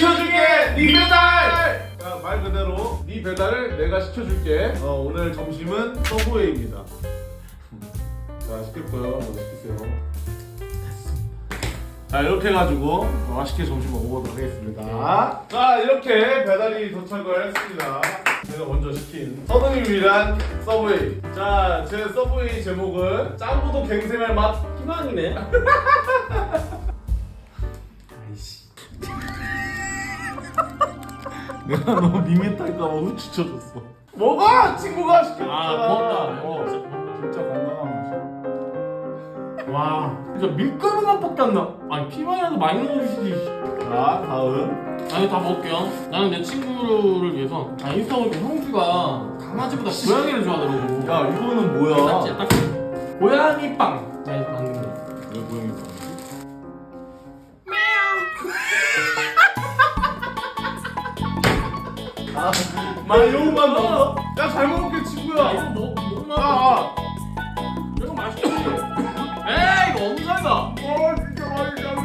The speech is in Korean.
시켜줄게 네 배달! 자, 말 그대로 네 배달을 내가 시켜줄게. 어, 오늘 점심은 서브웨이입니다. 자 시켰고요. 먼저 시키세요. 자 이렇게 해가지고 맛있게 점심 먹어보도록 하겠습니다. 자 이렇게 배달이 도착을 했습니다. 제가 먼저 시킨 서든을 위한 서브웨이. 자제 서브웨이 제목은 짱구도 갱생할 맛 희망이네. 내가 너무 밋밋할까봐 후추 쳐줬어 먹어! 친구가 시켰잖아 아, 고맙다. 어, 진짜 건강한 맛이야 와, 진짜 밀가루 맛밖에 안 나. 아니 피망이라도 많이 넣어주시지. 자 다음 아니 다 먹을게요. 나는 내 친구를 위해서. 아 인스타 보니까 형주가 강아지보다 고양이를 좋아하더라고. 야 이거는 뭐야? 딱 고양이 빵. 자 만든 거. 왜 고양이 마요만 넣어. 야잘 먹을게 친구야. 아, 이거 뭐, 너무 많아. 아. 이거 맛있지. 에이 이거 엄살다. 아 어, 진짜 맛있다.